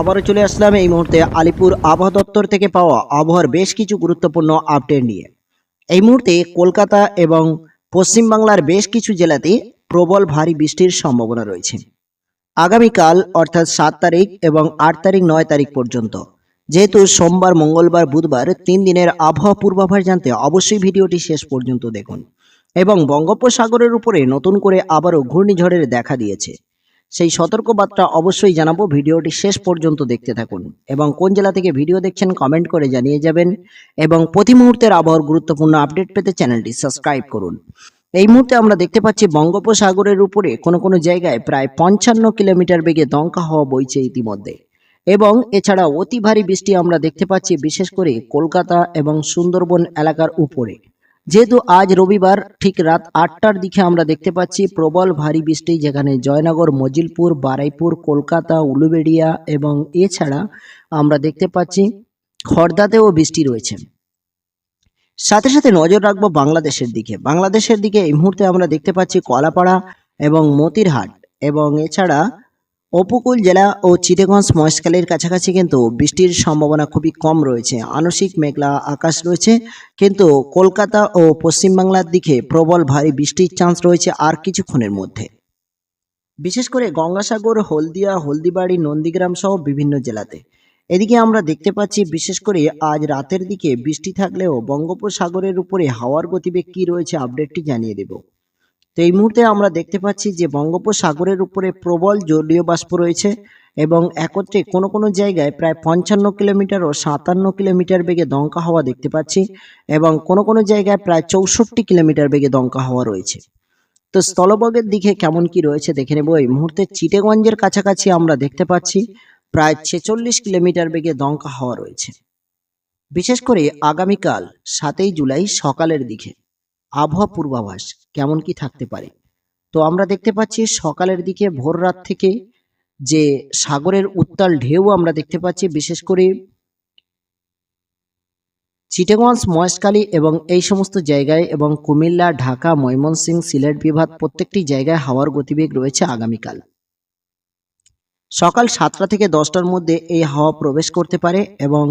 আবারও চলে আসলাম এই মুহূর্তে আলিপুর আবহাওয়া দপ্তর থেকে পাওয়া আবহাওয়ার বেশ কিছু গুরুত্বপূর্ণ আপডেট নিয়ে। এই মুহূর্তে কলকাতা এবং পশ্চিমবাংলার বেশ কিছু জেলাতে প্রবল ভারী বৃষ্টির সম্ভাবনা রয়েছে। আগামীকাল, অর্থাৎ সাত তারিখ এবং আট তারিখ, নয় তারিখ পর্যন্ত। যেহেতু সোমবার, মঙ্গলবার, বুধবার তিন দিনের আবহাওয়া পূর্বাভাস জানতে অবশ্যই ভিডিওটি শেষ পর্যন্ত দেখুন এবং বঙ্গোপসাগরের উপরে নতুন করে আবারও ঘূর্ণিঝড়ের দেখা দিয়েছে। সেই সতর্কবার্তা অবশ্যই জানাব। ভিডিওটি শেষ পর্যন্ত দেখতে থাকুন এবং কোন জেলা থেকে ভিডিও দেখছেন কমেন্ট করে জানিয়ে যাবেন এবং প্রতি মুহূর্তের আবহাওয়ার গুরুত্বপূর্ণ আপডেট পেতে চ্যানেলটি সাবস্ক্রাইব করুন। এই মুহূর্তে আমরা দেখতে পাচ্ছি বঙ্গোপসাগরের উপরে কোনো কোনো জায়গায় প্রায় পঞ্চান্ন কিলোমিটার বেগে দমকা হওয়া বইছে ইতিমধ্যে এবং এছাড়া অতি ভারী বৃষ্টি আমরা দেখতে পাচ্ছি বিশেষ করে কলকাতা এবং সুন্দরবন এলাকার উপরে। যেহেতু আজ রবিবার, ঠিক রাত আটটার দিকে আমরা দেখতে পাচ্ছি প্রবল ভারী বৃষ্টি যেখানে জয়নগর, মজিলপুর, বারাইপুর, কলকাতা, উলুবেড়িয়া এবং এছাড়া আমরা দেখতে পাচ্ছি খর্দাতেও বৃষ্টি রয়েছে। সাথে সাথে নজর রাখব বাংলাদেশের দিকে। বাংলাদেশের দিকে এই মুহূর্তে আমরা দেখতে পাচ্ছি কলাপাড়া এবং মতিরহাট এবং এছাড়া উপকূল জেলা ও চিটেগঞ্জ মহেশখালীর কাছাকাছি কিন্তু বৃষ্টির সম্ভাবনা খুবই কম রয়েছে। আংশিক মেঘলা আকাশ রয়েছে, কিন্তু কলকাতা ও পশ্চিমবাংলার দিকে প্রবল ভারী বৃষ্টির চান্স রয়েছে আর কিছুক্ষণের মধ্যে। বিশেষ করে গঙ্গাসাগর, হলদিয়া, হলদিবাড়ি, নন্দীগ্রাম সহ বিভিন্ন জেলাতে। এদিকে আমরা দেখতে পাচ্ছি, বিশেষ করে আজ রাতের দিকে বৃষ্টি থাকলেও বঙ্গোপসাগরের উপরে হাওয়ার গতিবেগ কী রয়েছে আপডেটটি জানিয়ে দেব। তো এই মুহূর্তে আমরা দেখতে পাচ্ছি যে বঙ্গোপসাগরের উপরে প্রবল জলীয় বাষ্প রয়েছে এবং একত্রে কোনো কোনো জায়গায় প্রায় পঞ্চান্ন কিলোমিটার ও সাতান্ন কিলোমিটার বেগে দমকা হাওয়া দেখতে পাচ্ছি এবং কোনো কোনো জায়গায় প্রায় চৌষট্টি কিলোমিটার বেগে দমকা হাওয়া রয়েছে। তো স্থলবগের দিকে কেমন কি রয়েছে দেখে নেব। এই মুহূর্তে চিটেগঞ্জের কাছাকাছি আমরা দেখতে পাচ্ছি প্রায় ছেচল্লিশ কিলোমিটার বেগে দমকা হাওয়া রয়েছে। বিশেষ করে আগামীকাল সাতই জুলাই সকালের দিকে। আবহাওয়া পূর্বাভাস কেমন কি থাকতে পারে? তো আমরা দেখতে পাচ্ছি সকালের দিকে ভোর রাত থেকে যে সাগরের উত্তাল ঢেউ আমরা দেখতে পাচ্ছি, বিশেষ করে চিটাগঞ্জ মহেশখালী এবং এই সমস্ত জায়গায় এবং কুমিল্লা, ঢাকা ময়মনসিং সিলেট বিভাগ প্রত্যেকটি জায়গায় হাওয়ার গতিবেগ রয়েছে আগামীকাল। সকাল সাতটা থেকে দশটার মধ্যে এই হাওয়া প্রবেশ করতে পারে এবং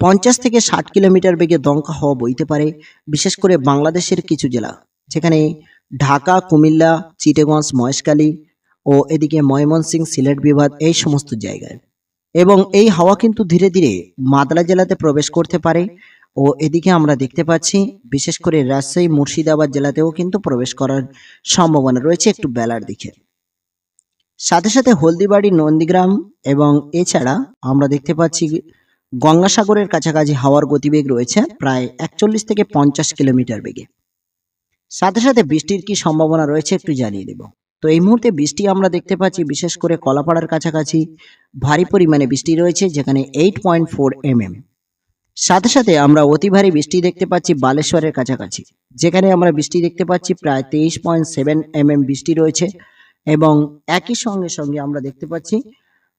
পঞ্চাশ থেকে ষাট কিলোমিটার বেগে দমকা হাওয়া বইতে পারে, বিশেষ করে বাংলাদেশের কিছু জেলা। যেখানে ঢাকা, কুমিল্লা চিটেগঞ্জ মহেশখালী ও এদিকে ময়মনসিং, সিলেট বিভাগ এই সমস্ত জায়গায়। এবং এই হাওয়া কিন্তু ধীরে ধীরে মাদলা জেলাতে প্রবেশ করতে পারে ও এদিকে আমরা দেখতে পাচ্ছি, বিশেষ করে রাজশাহী, মুর্শিদাবাদ জেলাতেও কিন্তু প্রবেশ করার সম্ভাবনা রয়েছে একটু বেলার দিকে। সাথে সাথে হলদিবাড়ি, নন্দীগ্রাম এবং এছাড়া আমরা দেখতে পাচ্ছি গঙ্গাসাগরের কাছাকাছি হাওয়ার গতিবেগ রয়েছে প্রায় একচল্লিশ থেকে পঞ্চাশ কিলোমিটার বেগে। সাথে সাথে বৃষ্টির কি সম্ভাবনা রয়েছে একটু জানিয়ে দেব। তো এই মুহূর্তে বৃষ্টি আমরা দেখতে পাচ্ছি বিশেষ করে কলাপাড়ার কাছাকাছি। ভারী পরিমাণে বৃষ্টি রয়েছে যেখানে এইট পয়েন্ট ফোর এমএম সাথে সাথে আমরা অতি ভারী বৃষ্টি দেখতে পাচ্ছি বালেশ্বরের কাছাকাছি। যেখানে আমরা বৃষ্টি দেখতে পাচ্ছি প্রায় তেইশ পয়েন্ট সেভেন এমএম বৃষ্টি রয়েছে। এবং একই সঙ্গে সঙ্গে আমরা দেখতে পাচ্ছি,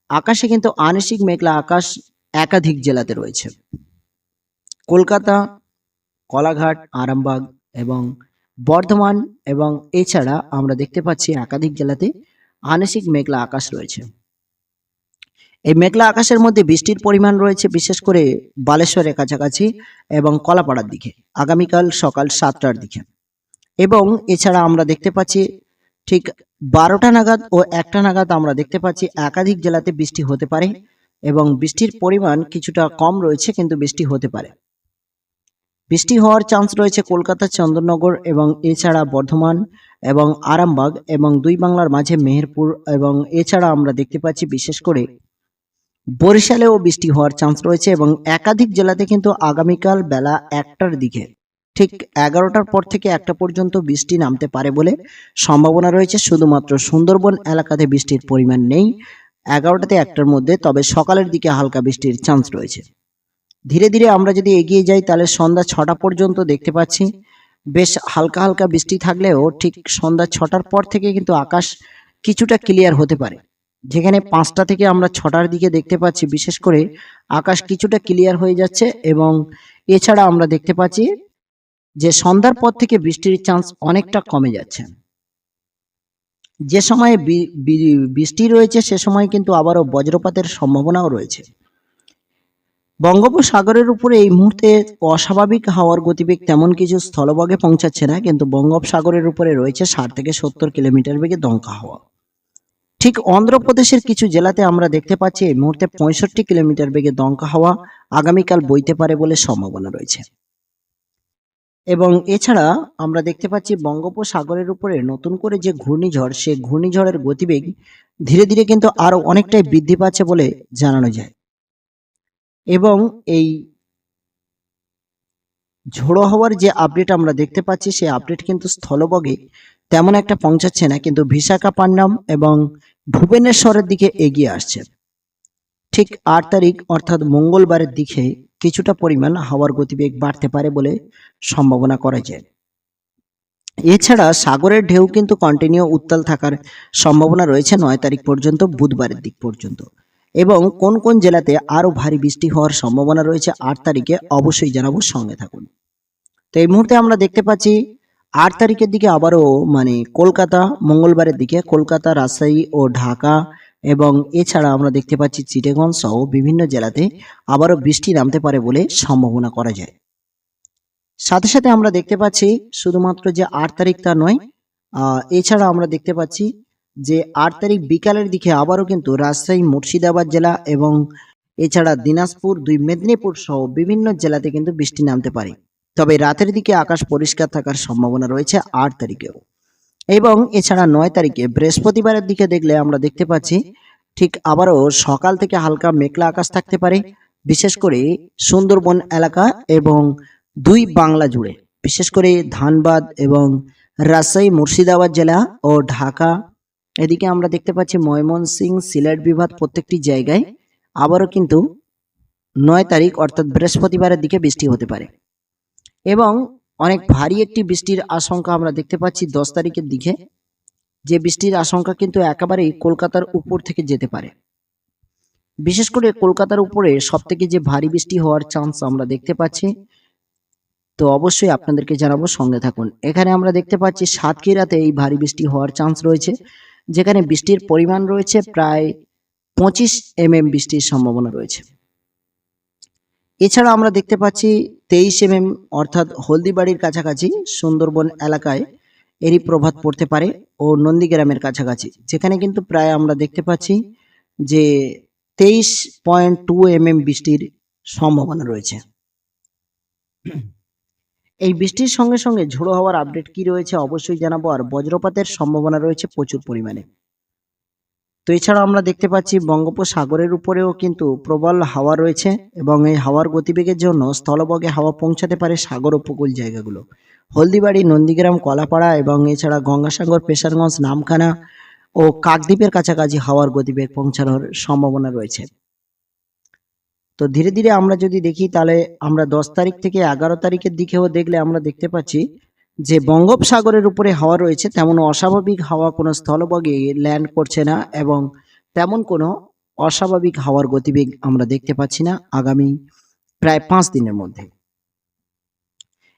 আকাশে কিন্তু আংশিক মেঘলা আকাশ একাধিক জেলাতে রয়েছে। কলকাতা, কলাঘাট, আরামবাগ এবং বর্ধমান এবং এছাড়া আমরা দেখতে পাচ্ছি একাধিক জেলাতে আংশিক মেঘলা আকাশ রয়েছে। এই মেঘলা আকাশের মধ্যে বৃষ্টির পরিমাণ রয়েছে, বিশেষ করে বালেশ্বরের কাছাকাছি এবং কলাপাড়ার দিকে, আগামীকাল সকাল সাতটার দিকে। এবং এছাড়া আমরা দেখতে পাচ্ছি ঠিক বারোটা নাগাদ ও একটা নাগাদ আমরা দেখতে পাচ্ছি একাধিক জেলাতে বৃষ্টি হতে পারে এবং বৃষ্টির পরিমাণ কিছুটা কম রয়েছে, কিন্তু বৃষ্টি হতে পারে। বৃষ্টি হওয়ার চান্স রয়েছে কলকাতা, চন্দননগর এবং এছাড়া বর্ধমান এবং আরামবাগ এবং দুই বাংলার মাঝে মেহেরপুর এবং এছাড়া আমরা দেখতে পাচ্ছি বিশেষ করে বরিশালেও বৃষ্টি হওয়ার চান্স রয়েছে এবং একাধিক জেলাতে কিন্তু আগামীকাল বেলা একটার দিকে ঠিক এগারোটার পর থেকে একটা পর্যন্ত বৃষ্টি নামতে পারে বলে সম্ভাবনা রয়েছে। শুধুমাত্র সুন্দরবন এলাকাতে বৃষ্টির পরিমাণ নেই। এগারোটাতে একটার মধ্যে, তবে সকালের দিকে হালকা বৃষ্টির চান্স রয়েছে। ধীরে ধীরে আমরা যদি এগিয়ে যাই, তাহলে সন্ধ্যা ছটা পর্যন্ত দেখতে পাচ্ছি। বেশ হালকা হালকা বৃষ্টি থাকলেও ঠিক সন্ধ্যা ছটার পর থেকে কিন্তু আকাশ কিছুটা ক্লিয়ার হতে পারে। যেখানে পাঁচটা থেকে আমরা ছটার দিকে দেখতে পাচ্ছি। বিশেষ করে আকাশ কিছুটা ক্লিয়ার হয়ে যাচ্ছে এবং এছাড়া আমরা দেখতে পাচ্ছি যে সন্ধ্যার পর থেকে বৃষ্টির চান্স অনেকটা কমে যাচ্ছে। যে সময়ে বৃষ্টি রয়েছে, সে সময় কিন্তু আবারও বজ্রপাতের সম্ভাবনাও রয়েছে। বঙ্গোপসাগরের উপরে এই মুহূর্তে অস্বাভাবিক হাওয়ার গতিবেগ তেমন কিছু স্থলভাগে পৌঁছাচ্ছে না, কিন্তু বঙ্গোপসাগরের উপরে রয়েছে ষাট থেকে সত্তর কিলোমিটার বেগে দমকা হাওয়া। ঠিক অন্ধ্রপ্রদেশের কিছু জেলাতে আমরা দেখতে পাচ্ছি এই মুহূর্তে পঁয়ষট্টি কিলোমিটার বেগে দমকা হাওয়া আগামীকাল বইতে পারে বলে সম্ভাবনা রয়েছে। এবং এছাড়া আমরা দেখতে পাচ্ছি বঙ্গোপসাগরের উপরে নতুন করে যে ঘূর্ণিঝড়, সে ঘূর্ণিঝড়ের গতিবেগ ধীরে ধীরে কিন্তু আরও অনেকটাই বৃদ্ধি পাচ্ছে বলে জানানো যায়। এবং এই ঝোড়ো হওয়ার যে আপডেট আমরা দেখতে পাচ্ছি, সেই আপডেট কিন্তু স্থলবগে তেমন একটা পৌঁছাচ্ছে না, কিন্তু বিশাখাপাট্টনম এবং ভুবনেশ্বরের দিকে এগিয়ে আসছে। ঠিক আট তারিখ অর্থাৎ মঙ্গলবারের দিকে কিছুটা পরিমাণ হাওয়ার গতিবেগ বাড়তে পারে বলে সম্ভাবনা করা যায় এছাড়া সাগরের ঢেউ কিন্তু কন্টিনিউ উত্তাল থাকার সম্ভাবনা রয়েছে নয় তারিখ পর্যন্ত, বুধবারের দিক পর্যন্ত। এবং কোন কোন জেলাতে আরও ভারী বৃষ্টি হওয়ার সম্ভাবনা রয়েছে আট তারিখে অবশ্যই জানাব সঙ্গে থাকুন। তো এই মুহূর্তে আমরা দেখতে পাচ্ছি আট তারিখের দিকে আবারও মানে কলকাতা, মঙ্গলবারের দিকে কলকাতা, রাজশাহী ও ঢাকা এবং এছাড়া আমরা দেখতে পাচ্ছি চিটেগঞ্জ সহ বিভিন্ন জেলাতে আবারও বৃষ্টি নামতে পারে বলে সম্ভাবনা করা যায়। সাথে সাথে আমরা দেখতে পাচ্ছি শুধুমাত্র যে আট তারিখ তা নয় এছাড়া আমরা দেখতে পাচ্ছি যে আট তারিখ বিকালের দিকে আবারও কিন্তু রাজশাহী, মুর্শিদাবাদ জেলা এবং এছাড়া দিনাজপুর, দুই মেদিনীপুর সহ বিভিন্ন জেলাতে কিন্তু বৃষ্টি নামতে পারে। তবে রাতের দিকে আকাশ পরিষ্কার থাকার সম্ভাবনা রয়েছে আট তারিখেও। এবং এছাড়া নয় তারিখে বৃহস্পতিবারের দিকে দেখলে আমরা দেখতে পাচ্ছি ঠিক আবারও সকাল থেকে হালকা মেঘলা আকাশ থাকতে পারে, বিশেষ করে সুন্দরবন এলাকা এবং দুই বাংলা জুড়ে। বিশেষ করে ধানবাদ এবং রাজশাহী, মুর্শিদাবাদ জেলা ও ঢাকা। এদিকে আমরা দেখতে পাচ্ছি ময়মনসিং, সিলেট বিভাগ প্রত্যেকটি জায়গায় আবারও কিন্তু নয় তারিখ অর্থাৎ বৃহস্পতিবারের দিকে বৃষ্টি হতে পারে। এবং অনেক ভারী একটি বৃষ্টির আশঙ্কা আমরা দেখতে পাচ্ছি দশ তারিখের দিকে। যে বৃষ্টির আশঙ্কা কিন্তু একেবারেই কলকাতার উপর থেকে যেতে পারে। বিশেষ করে কলকাতার উপরে সব থেকে যে ভারী বৃষ্টি হওয়ার চান্স আমরা দেখতে পাচ্ছি, তো অবশ্যই আপনাদেরকে জানাব, সঙ্গে থাকুন। এখানে আমরা দেখতে পাচ্ছি সাতক্ষীরাতে এই ভারী বৃষ্টি হওয়ার চান্স রয়েছে, যেখানে বৃষ্টির পরিমাণ রয়েছে প্রায় পঁচিশ এম বৃষ্টির সম্ভাবনা রয়েছে। এছাড়া আমরা দেখতে পাচ্ছি তেইশ এম অর্থাৎ হলদিবাড়ির কাছাকাছি সুন্দরবন এলাকায় এরই প্রভাব পড়তে পারে ও নন্দীগ্রামের কাছাকাছি। যেখানে কিন্তু প্রায় আমরা দেখতে পাচ্ছি যে তেইশ পয়েন্ট টু এম এম বৃষ্টির সম্ভাবনা রয়েছে। এই বৃষ্টির সঙ্গে সঙ্গে ঝোড়ো হওয়ার আপডেট কি রয়েছে অবশ্যই জানাব আর বজ্রপাতের সম্ভাবনা রয়েছে প্রচুর পরিমাণে। তো এছাড়া আমরা দেখতে পাচ্ছি বঙ্গোপসাগরের উপরেও কিন্তু প্রবল হাওয়া রয়েছে এবং এই হাওয়ার গতিবেগের জন্য স্থলবগে হাওয়া পৌঁছাতে পারে সাগর উপকূল জায়গাগুলো। হলদিবাড়ি, নন্দীগ্রাম, কলাপাড়া এবং এছাড়া গঙ্গাসাগর, পেশারগঞ্জ, নামখানা ও কাকদ্বীপের কাছাকাছি হাওয়ার গতিবেগ পৌঁছানোর সম্ভাবনা রয়েছে। তো ধীরে ধীরে আমরা যদি দেখি তাহলে আমরা দশ তারিখ থেকে এগারো তারিখের দিকেও দেখলে আমরা দেখতে পাচ্ছি যে বঙ্গোপসাগরের উপরে হাওয়া রয়েছে, তেমন অস্বাভাবিক হাওয়া কোনো স্থলভাগে ল্যান্ড করছে না এবং তেমন কোনো অস্বাভাবিক হাওয়ার গতিবেগ আমরা দেখতে পাচ্ছি না আগামী প্রায় পাঁচ দিনের মধ্যে।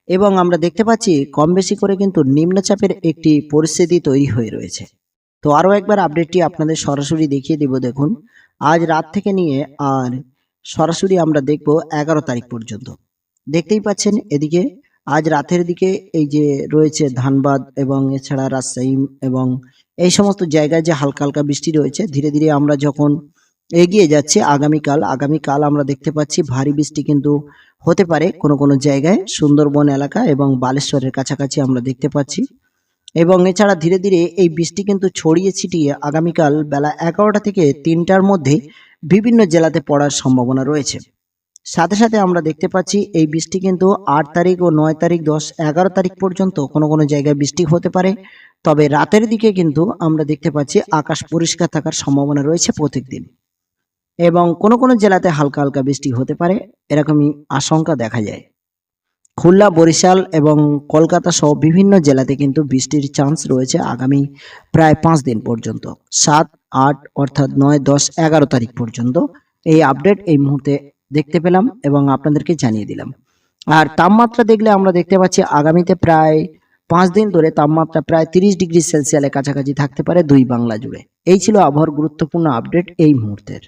এবং আমরা দেখতে পাচ্ছি কম বেশি করে কিন্তু নিম্নচাপের একটি পরিস্থিতি তৈরি হয়ে রয়েছে। তো আরও একবার আপডেটটি আপনাদের সরাসরি দেখিয়ে দেব, দেখুন। আজ রাত থেকে নিয়ে আর সরাসরি আমরা দেখব এগারো তারিখ পর্যন্ত। দেখতেই পাচ্ছেন, এদিকে আজ রাতের দিকে এই যে রয়েছে ধানবাদ এবং এছাড়া রাজশাহী এবং এই সমস্ত জায়গায় যে হালকা হালকা বৃষ্টি রয়েছে, ধীরে ধীরে আমরা যখন এগিয়ে যাচ্ছি, আগামীকাল আগামীকাল আমরা দেখতে পাচ্ছি ভারী বৃষ্টি কিন্তু হতে পারে কোনো কোনো জায়গায়। সুন্দরবন এলাকা এবং বালেশ্বরের কাছাকাছি আমরা দেখতে পাচ্ছি। এবং এছাড়া ধীরে ধীরে এই বৃষ্টি কিন্তু ছড়িয়ে ছিটিয়ে আগামীকাল বেলা এগারোটা থেকে তিনটার মধ্যে বিভিন্ন জেলাতে পড়ার সম্ভাবনা রয়েছে। সাথে সাথে আমরা দেখতে পাচ্ছি এই বৃষ্টি কিন্তু আট তারিখ ও নয় তারিখ, দশ, এগারো তারিখ পর্যন্ত কোনো কোনো জায়গায় বৃষ্টি হতে পারে। তবে রাতের দিকে কিন্তু আমরা দেখতে পাচ্ছি আকাশ পরিষ্কার থাকার সম্ভাবনা রয়েছে প্রত্যেকদিন এবং কোনো কোনো জেলাতে হালকা হালকা বৃষ্টি হতে পারে, এরকমই আশঙ্কা দেখা যায়। খুলনা, বরিশাল এবং কলকাতা সহ বিভিন্ন জেলাতে কিন্তু বৃষ্টির চান্স রয়েছে আগামী প্রায় পাঁচ দিন পর্যন্ত। সাত, আট, অর্থাৎ নয়, দশ, এগারো তারিখ পর্যন্ত। এই আপডেট এই মুহূর্তে দেখতে পেলাম এবং আপনাদেরকে জানিয়ে দিলাম। আর তাপমাত্রা দেখলে আমরা দেখতে পাচ্ছি আগামীতে প্রায় পাঁচ দিন ধরে তাপমাত্রা প্রায় তিরিশ ডিগ্রি সেলসিয়াসের কাছাকাছি থাকতে পারে দুই বাংলা জুড়ে। এই ছিল আবহাওয়ার গুরুত্বপূর্ণ আপডেট এই মুহূর্তের।